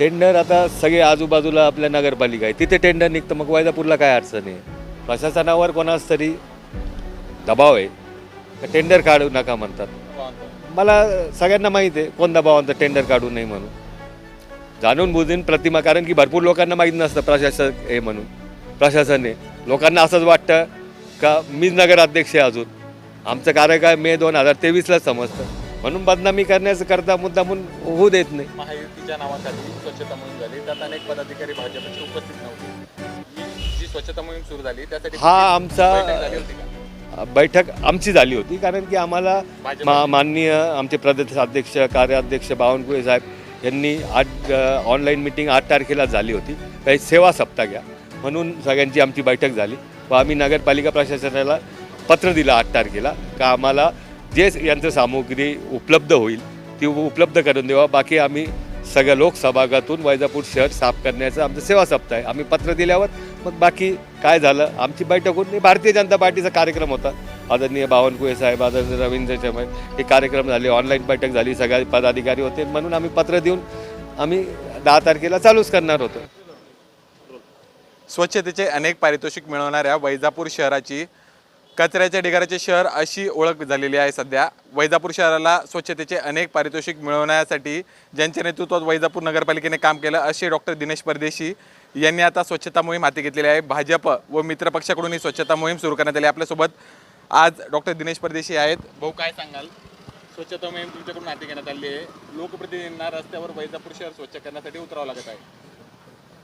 Tender आता सगळे आजूबाजूला आपल्या नगरपालिका आहे तिथे टेंडर निघतं मग वैजापूरला काय अडचण आहे? प्रशासनावर कोणाच तरी दबाव आहे? का टेंडर काढू नका म्हणतात? मला सगळ्यांना माहीत आहे कोण दबाव आणतं टेंडर काढू नये म्हणून. जाणून बुजून प्रतिमा कारण की भरपूर लोकांना माहीत नसतं प्रशासन हे म्हणून. प्रशासन आहे. लोकांना असंच वाटतं का मीच नगराध्यक्ष आहे अजून. आमचं कार्यकाळ मे दोन हजार तेवीसलाच समजतं. म्हणून बदनामी करण्याचं करता मुद्दा म्हणून होऊ देत नाही. महायुतीच्या नावाखाली स्वच्छता मोहीम झाली. त्यात अनेक पदाधिकारी भाजपचे उपस्थित नव्हते. ही जी स्वच्छता मोहीम सुरू झाली त्यासाठी हा आमचा बैठक झाली होती का? बैठक आमची झाली होती कारण की आम्हाला मा माननीय आमचे प्रदेश अध्यक्ष कार्याध्यक्ष बावनकुळे साहेब यांनी आठ ऑनलाईन मिटिंग आठ तारखेला झाली होती. काही सेवा सप्ताह घ्या. म्हणून सगळ्यांची आमची बैठक झाली. व आम्ही नगरपालिका प्रशासनाला पत्र दिलं आठ तारखेला का आम्हाला जे यंत्रसामुग्री उपलब्ध होईल ती उपलब्ध करून देवा. बाकी आम्ही सगळ्या लोकसभागातून वैजापूर शहर साफ करण्याचं आमचं सेवा सप्ताह आहे. आम्ही पत्र दिल्यावर मग बाकी काय झालं? आमची बैठक होऊन भारतीय जनता पार्टीचा कार्यक्रम होता. आदरणीय बावनकुळे साहेब आदरणीय रवींद्र चव्हाण हे कार्यक्रम झाले. ऑनलाईन बैठक झाली. सगळ्या पदाधिकारी होते. म्हणून आम्ही पत्र देऊन आम्ही दहा तारखेला चालूच करणार होतो. स्वच्छतेचे अनेक पारितोषिक मिळवणाऱ्या वैजापूर शहराची कचऱ्याच्या ढिगाऱ्याचे शहर अशी ओळख झालेली आहे सध्या. वैजापूर शहराला स्वच्छतेचे अनेक पारितोषिक मिळवण्यासाठी ज्यांच्या नेतृत्वात वैजापूर नगरपालिकेने काम केलं असे डॉक्टर दिनेश परदेशी यांनी आता स्वच्छता मोहीम हाती घेतलेली आहे. भाजप व मित्रपक्षाकडून ही स्वच्छता मोहीम सुरू करण्यात आली आपल्यासोबत आज डॉक्टर दिनेश परदेशी आहेत. भाऊ काय सांगाल? स्वच्छता मोहीम तुमच्याकडून हाती घेण्यात आली आहे. लोकप्रतिनिधींना रस्त्यावर वैजापूर शहर स्वच्छ करण्यासाठी उतरावं लागत आहे.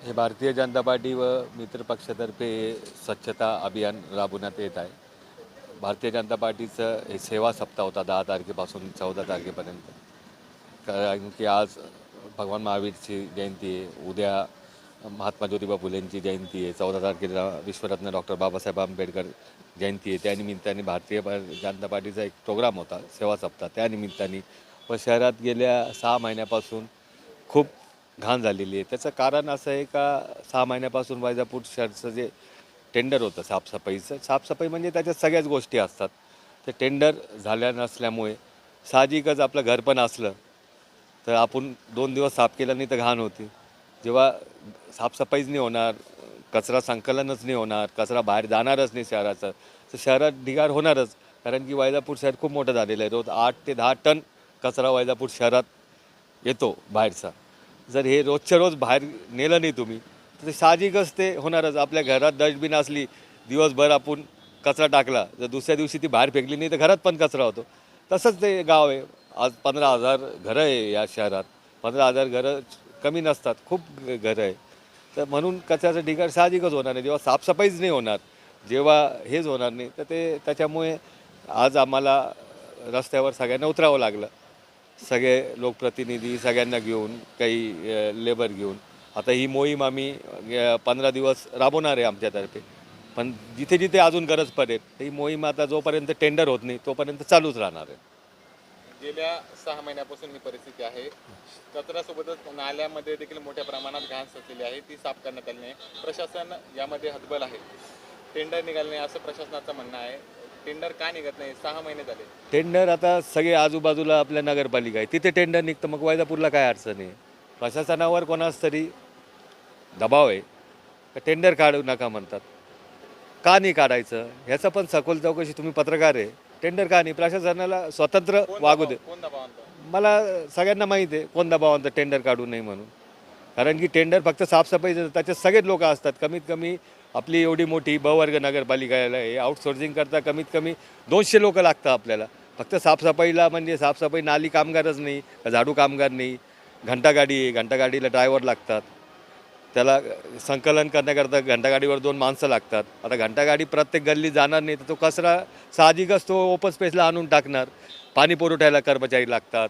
हे भारतीय जनता पार्टी व मित्रपक्षातर्फे स्वच्छता अभियान राबवण्यात येत आहे. भारतीय जनता पार्टीचं हे सेवा सप्ताह होता दहा तारखेपासून चौदा तारखेपर्यंत. कारण की आज भगवान महावीरची जयंती आहे. उद्या महात्मा ज्योतिबा फुलेंची जयंती आहे. चौदा तारखेला विश्वरत्न डॉक्टर बाबासाहेब आंबेडकर जयंती आहे. त्यानिमित्ताने भारतीय जनता पार्टीचा एक प्रोग्राम होता सेवा सप्ताह. त्यानिमित्ताने व शहरात गेल्या सहा महिन्यापासून खूप घाण झालेली आहे. त्याचं कारण असं आहे का सहा महिन्यापासून वैजापूर शहरचं जे टेंडर होतं साफसफाईचं. साफसफाई म्हणजे त्याच्यात सगळ्याच गोष्टी असतात. ते टेंडर झाल्या नसल्यामुळे साहजिकच आपलं घर पण असलं तर आपण दोन दिवस साफ केलं नाही तर घाण होती. जेव्हा साफसफाईच नाही होणार कचरा संकलनच नाही होणार कचरा बाहेर जाणारच नाही शहराचं तर शहरात ढिगार होणारच. कारण की वैजापूर शहर खूप मोठं झालेलं आहे. रोज आठ ते दहा टन कचरा वैजापूर शहरात येतो बाहेरचा. जर हे रोजच्या रोज बाहेर नेलं नाही तुम्ही तर ते साहजिकच ते होणारच. आपल्या घरात डस्टबिन असली दिवसभर आपण कचरा टाकला जर दुसऱ्या दिवशी ती बाहेर फेकली नाही तर घरात पण कचरा होतो. तसंच ते गाव आहे. आज पंधरा हजार घरं आहे या शहरात. पंधरा हजार घरं कमी नसतात. खूप घरं आहे. तर म्हणून कचऱ्याचं ढिगार साहजिकच होणार नाही. जेव्हा साफसफाईच नाही होणार जेव्हा हेच होणार नाही तर ते त्याच्यामुळे आज आम्हाला रस्त्यावर सगळ्यांना उतरावं लागलं. सगळे लोकप्रतिनिधी सगळ्यांना घेऊन काही लेबर घेऊन. आता ही मोहीम आम्ही पंधरा दिवस राबवणार आहे आमच्यातर्फे. पण जिथे जिथे अजून गरज पडेल ही मोहीम आता जोपर्यंत टेंडर होत नाही तोपर्यंत चालूच राहणार आहे. गेल्या सहा महिन्यापासून ही परिस्थिती आहे. कचऱ्यासोबतच नाल्यामध्ये देखील मोठ्या प्रमाणात घाण साचलेली आहे. ती साफ करण्यात आली नाही. प्रशासन यामध्ये हतबल आहे. टेंडर निघाले नाही असं प्रशासनाचं म्हणणं आहे. टेंडर का निघत नाही? सहा महिने झाले. टेंडर आता सगळे आजूबाजूला आपल्या नगरपालिका आहे. तिथे टेंडर निघतं मग वैजापूरला काय अडचण आहे? प्रशासनावर कोणाच तरी दबाव आहे. का टेंडर काढू नका म्हणतात. का नाही काढायचं? ह्याचं पण सखोल चौकशी तुम्ही पत्रकार आहे. टेंडर का नाही? प्रशासनाला स्वतंत्र वागू दे. मला सगळ्यांना माहीत आहे कोण दबाव आणतं टेंडर काढू नये म्हणून. कारण की टेंडर फक्त साफसफाई त्याच्यात सगळेच लोक असतात. कमीत कमी आपली एवढी मोठी ब वर्ग नगरपालिकेला आहे आउटसोर्सिंग करता कमीत कमी दोनशे लोक लागतात आपल्याला. फक्त साफसफाईला म्हणजे साफसफाई नाली कामगारच नाही का झाडू कामगार नाही. घंटागाडी आहे घंटागाडीला ड्रायव्हर लागतात. त्याला संकलन करण्याकरता घंटागाडीवर दोन माणसं लागतात. आता घंटागाडी प्रत्येक गल्ली जाणार नाही तर तो कचरा साहजिकच तो ओपन स्पेसला आणून टाकणार. पाणी पुरवठ्याला कर्मचारी लागतात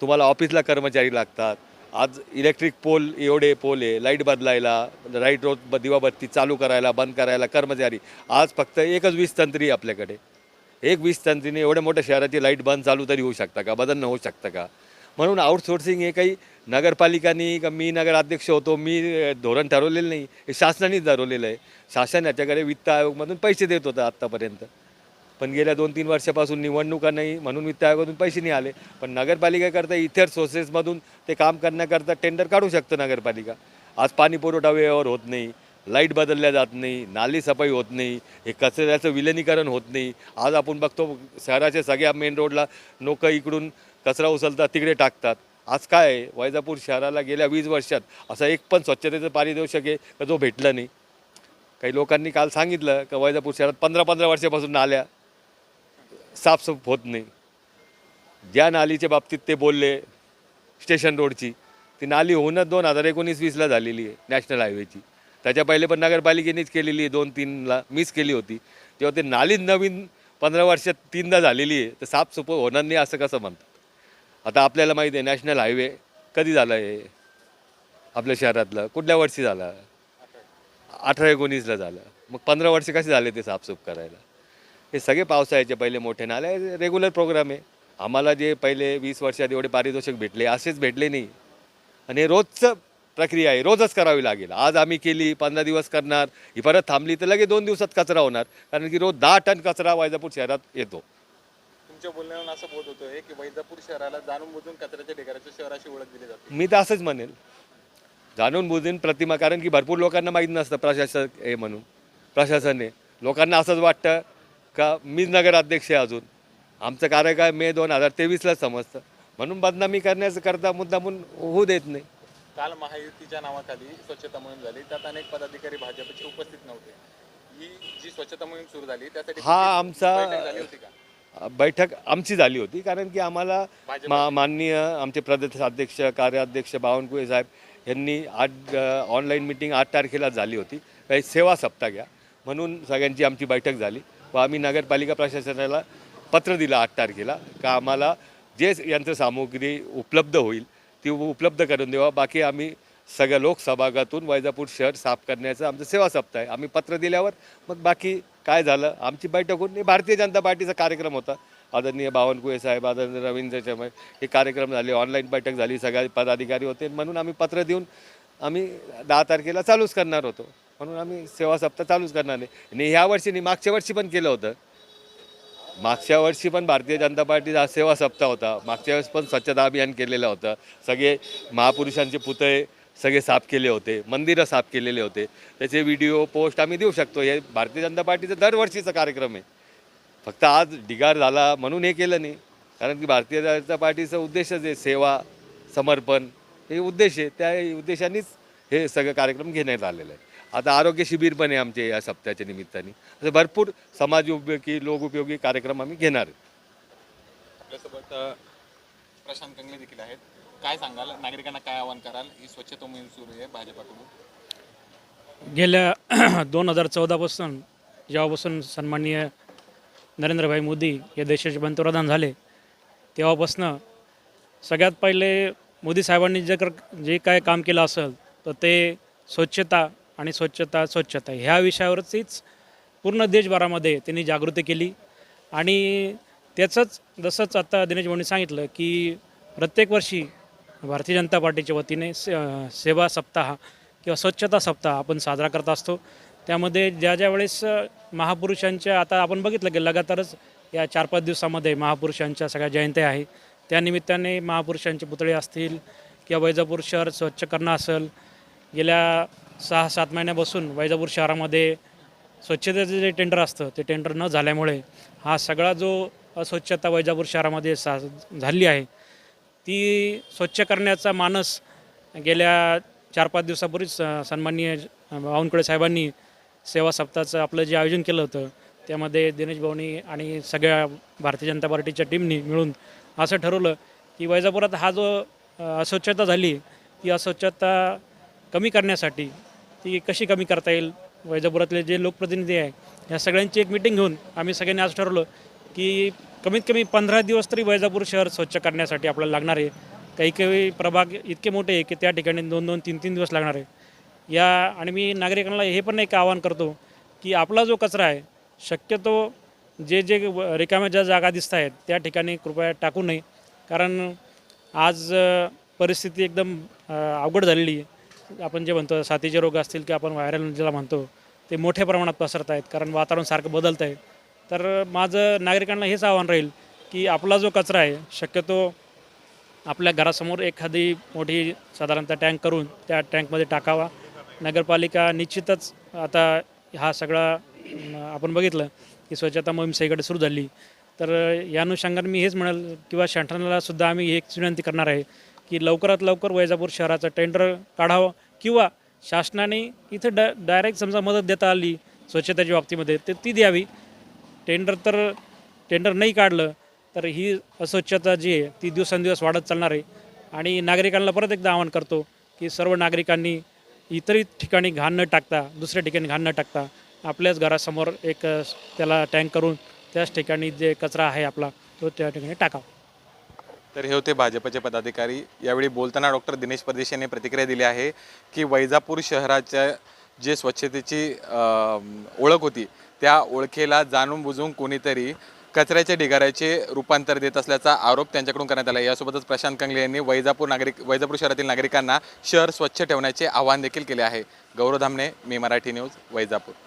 तुम्हाला ऑफिसला कर्मचारी लागतात. आज इलेक्ट्रिक पोल एवढे पोल आहे लाइट बदलायला लाइट रोज दिवाबत्ती चालू करायला बंद करायला कर्मचारी. आज फक्त एकच वीस तंत्री आपल्याकडे. एक वीस तंत्रीने एवढ्या मोठ्या शहराची लाइट बंद चालू तरी होऊ शकता का बदलणं होऊ शकतं का? म्हणून आउटसोर्सिंग हे काही नगरपालिकांनी का मी नगराध्यक्ष होतो मी धोरण ठरवलेलं नाही हे शासनानेच ठरवलेलं आहे. शासन याच्याकडे वित्त आयोगमधून पैसे देत होतं आत्तापर्यंत. पण गेल्या दोन तीन वर्षापासून निवडणुका नाही म्हणून वित्त आयोगातून पैसे नाही आले. पण नगरपालिकेकरता इतर सोर्सेसमधून ते काम करण्याकरता टेंडर काढू शकतं नगरपालिका. आज पाणी पुरवठा वेळेवर होत नाही लाइट बदलल्या जात नाही नाली सफाई होत नाही हे कचऱ्याचं विलनीकरण होत नाही. आज आपण बघतो शहराच्या सगळ्या मेन रोडला लोकं इकडून कचरा उचलतात तिकडे टाकतात. आज काय आहे? वैजापूर शहराला गेल्या वीस वर्षात असं एक पण स्वच्छतेचं पाणी देऊ शके का जो भेटलं नाही? काही लोकांनी काल सांगितलं का वैजापूर शहरात पंधरा पंधरा वर्षापासून नाल्या साफसूफ होत नाही. ज्या नालीच्या बाबतीत ते बोलले स्टेशन रोडची ती नाली होऊनच दोन हजार एकोणीस वीसला झालेली आहे नॅशनल हायवेची. त्याच्या पहिले पण नगरपालिकेनेच केलेली आहे दोन तीनला मिस केली होती. तेव्हा ते नाली नवीन पंधरा वर्षात तीनदा झालेली आहे तर साफसूफ होणार नाही असं कसं म्हणतात? आता आपल्याला माहिती आहे नॅशनल हायवे कधी झालं आहे आपल्या शहरातलं. कुठल्या वर्षी झाला? अठरा एकोणीसला झालं. मग पंधरा वर्ष कसे झाले ते साफसूफ करायला? हे सगळे पावसाळ्याचे पहिले मोठे नाले रेग्युलर प्रोग्राम आहे. आम्हाला जे पहिले वीस वर्षात एवढे पारितोषिक भेटले असेच भेटले नाही. आणि हे रोजचं प्रक्रिया आहे रोजच करावी लागेल. आज आम्ही केली पंधरा दिवस करणार. ही परत थांबली तर लगेच दोन दिवसात कचरा होणार. कारण की रोज दहा टन कचरा वैजापूर शहरात येतो. तुमच्या बोलण्यावरून असं बोध होतोय की वैजापूर शहराला जाणून बुजून कचऱ्याच्या ढिगाऱ्याच्या शहराची ओळख दिली जाते. मी तर असंच म्हणेल. जाणून बुजून प्रतिमा कारण की भरपूर लोकांना माहीत नसतं प्रशासक हे म्हणून. प्रशासन आहे लोकांना असंच वाटतं का मीच नगराध्यक्ष आहे अजून. आमचं कार्यकाळ मे दोन हजार तेवीसलाच समजतं. म्हणून बदनामी करण्याचं करता मुद्दा म्हणून होऊ देत नाही. काल महायुतीच्या नावाखाली स्वच्छता मोहीम झाली. त्यात अनेक पदाधिकारी भाजपचे उपस्थित नव्हते. ही जी स्वच्छता मोहीम सुरू झाली त्यासाठी हा आमचा- बैठक आमची झाली होती कारण की आम्हाला मा माननीय आमचे प्रदेशाध्यक्ष कार्याध्यक्ष बावनकुळे साहेब यांनी आठ ऑनलाईन मिटिंग आठ तारखेला झाली होती. काही सेवा सप्ताह घ्या. म्हणून सगळ्यांची आमची बैठक झाली व आम्ही नगरपालिका प्रशासनाला पत्र दिलं आठ तारखेला का आम्हाला जे यंत्रसामुग्री उपलब्ध होईल ती उपलब्ध करून देवा बाकी आम्ही सगळ्या लोकसभागातून वैजापूर शहर साफ करण्याचं आमचं सेवा सप्ताह आहे. आम्ही पत्र दिल्यावर मग बाकी काय झालं? आमची बैठक होऊन हे भारतीय जनता पार्टीचा कार्यक्रम होता. आदरणीय बावनकुळे साहेब आदरणीय रवींद्र चमय हे कार्यक्रम झाले ऑनलाईन बैठक झाली सगळ्या पदाधिकारी होते. म्हणून आम्ही पत्र देऊन आम्ही दहा तारखेला चालूच करणार होतो. म्हणून आम्ही सेवा सप्ताह चालूच करणार नाही. आणि ह्या वर्षी नाही मागच्या वर्षी पण केलं होतं. मागच्या वर्षी पण भारतीय जनता पार्टीचा हा सेवा सप्ताह होता. मागच्या वेळेस पण स्वच्छता अभियान केलेलं होतं. सगळे महापुरुषांचे पुतळे सगळे साफ केले होते मंदिरं साफ केलेले होते. त्याचे व्हिडिओ पोस्ट आम्ही देऊ शकतो. हे भारतीय जनता पार्टीचं दरवर्षीचा कार्यक्रम आहे. फक्त आज ढिगार झाला म्हणून हे केलं नाही. कारण की भारतीय जनता पार्टीचा उद्देशच आहे सेवा समर्पण हे उद्देश आहे. त्या उद्देशानेच हे सगळं कार्यक्रम घेण्यात आलेलं आहे. आता आरोग्य शिबिर पण आहे आमचे या सप्ताहाच्या निमित्ताने. असं भरपूर समाज उपयोगी लोक उपयोगी कार्यक्रम आम्ही घेणार आहे. प्रशांत कंगले देखील आहेत. काय सांगाल? नागरिकांना काय आवाहन कराल? ही स्वच्छता मोहीम सुरू आहे भाजपाकडून. गेल्या दोन हजार चौदापासून जेव्हापासून सन्माननीय नरेंद्रभाई मोदी हे देशाचे पंतप्रधान झाले तेव्हापासनं सगळ्यात पहिले मोदी साहेबांनी जे जे काय काम केलं असेल तर ते स्वच्छता आणि स्वच्छता स्वच्छता ह्या विषयावरचीच पूर्ण देशभरामध्ये त्यांनी जागृती केली. आणि त्याचंच जसंच आता दिनेश भाऊनी सांगितलं की प्रत्येक वर्षी भारतीय जनता पार्टीच्या वतीने से सेवा सप्ताह किंवा स्वच्छता सप्ताह आपण साजरा करत असतो. त्यामध्ये ज्या ज्या वेळेस महापुरुषांच्या आता आपण बघितलं की लगातारच या चार पाच दिवसामध्ये महापुरुषांच्या सगळ्या जयंत्या आहे त्यानिमित्ताने महापुरुषांचे पुतळे असतील किंवा वैजापूर शहर स्वच्छ करणं असेल गेल्या सहा सात महिन्यापासून वैजापूर शहरामध्ये स्वच्छतेचं जे टेंडर असतं ते टेंडर न झाल्यामुळे हा सगळा जो अस्वच्छता वैजापूर शहरामध्ये सा झाली आहे ती स्वच्छ करण्याचा मानस गेल्या चार पाच दिवसापूर्वीच स- सन्माननीय बावनकुळे साहेबांनी सेवा सप्ताहाचं आपलं जे आयोजन केलं होतं त्यामध्ये दिनेश भाऊनी आणि सगळ्या भारतीय जनता पार्टीच्या टीमनी मिळून असं ठरवलं की वैजापुरात हा जो अस्वच्छता झाली ती अस्वच्छता कमी करण्यासाठी ती कशी कमी करता येईल? वैजापुरातले जे लोकप्रतिनिधी आहे या सगळ्यांची एक मिटिंग घेऊन आम्ही सगळ्यांनी आज ठरवलं की कमीत कमी पंधरा दिवस तरी वैजापूर शहर स्वच्छ करण्यासाठी आपल्याला लागणार आहे. काही काही प्रभाग इतके मोठे आहे की त्या ठिकाणी दोन दोन तीन तीन दिवस लागणार आहे. या आणि मी नागरिकांना हे पण एक आवाहन करतो की आपला जो कचरा आहे शक्यतो जे जे व- रिकाम्या ज्या जागा दिसत आहेत त्या ठिकाणी कृपया टाकू नये. कारण आज परिस्थिती एकदम अवघड झालेली आहे. आपण जे म्हणतो साथीचे रोग असतील की आपण व्हायरल ज्याला म्हणतो ते मोठ्या प्रमाणात पसरत आहेत. कारण वातावरण सारखं बदलत आहे. तर माझं नागरिकांना हेच आव्हान राहील की आपला जो कचरा आहे शक्यतो आपल्या घरासमोर एखादी मोठी साधारणतः टँक करून त्या टँकमध्ये टाकावा. नगरपालिका निश्चितच आता हा सगळा आपण बघितलं की स्वच्छता मोहीम सगळीकडे सुरू झाली. तर या अनुषंगाने मी हेच म्हणाल किंवा शांठणाला सुद्धा आम्ही एक विनंती करणार आहे की लवकरात लवकर वैजापूर शहराचं टेंडर काढावं किंवा शासनाने इथं ड डायरेक्ट समजा मदत देता आली स्वच्छतेच्या बाबतीमध्ये तर ती द्यावी. टेंडर तर टेंडर नाही काढलं तर ही अस्वच्छता जी आहे ती दिवसेंदिवस वाढत चालणार आहे. आणि नागरिकांना परत एकदा आवाहन करतो की सर्व नागरिकांनी इतरही ठिकाणी घाण न टाकता दुसऱ्या ठिकाणी घाण न टाकता आपल्याच घरासमोर एक त्याला टँक करून त्याच ठिकाणी जे कचरा आहे आपला तो त्या ठिकाणी टाकावा. तर हे होते भाजपचे पदाधिकारी. यावेळी बोलताना डॉक्टर दिनेश परदेश यांनी प्रतिक्रिया दिली आहे की वैजापूर शहराच्या जे स्वच्छतेची ओळख होती त्या ओळखीला जाणून बुजून कोणीतरी कचऱ्याच्या ढिगाऱ्याचे रूपांतर देत असल्याचा आरोप त्यांच्याकडून करण्यात आला. यासोबतच प्रशांत कंगले यांनी वैजापूर नागरिक वैजापूर शहरातील नागरिकांना शहर स्वच्छ ठेवण्याचे आवाहन देखील केले आहे. गौरव धामणे मी मराठी न्यूज वैजापूर.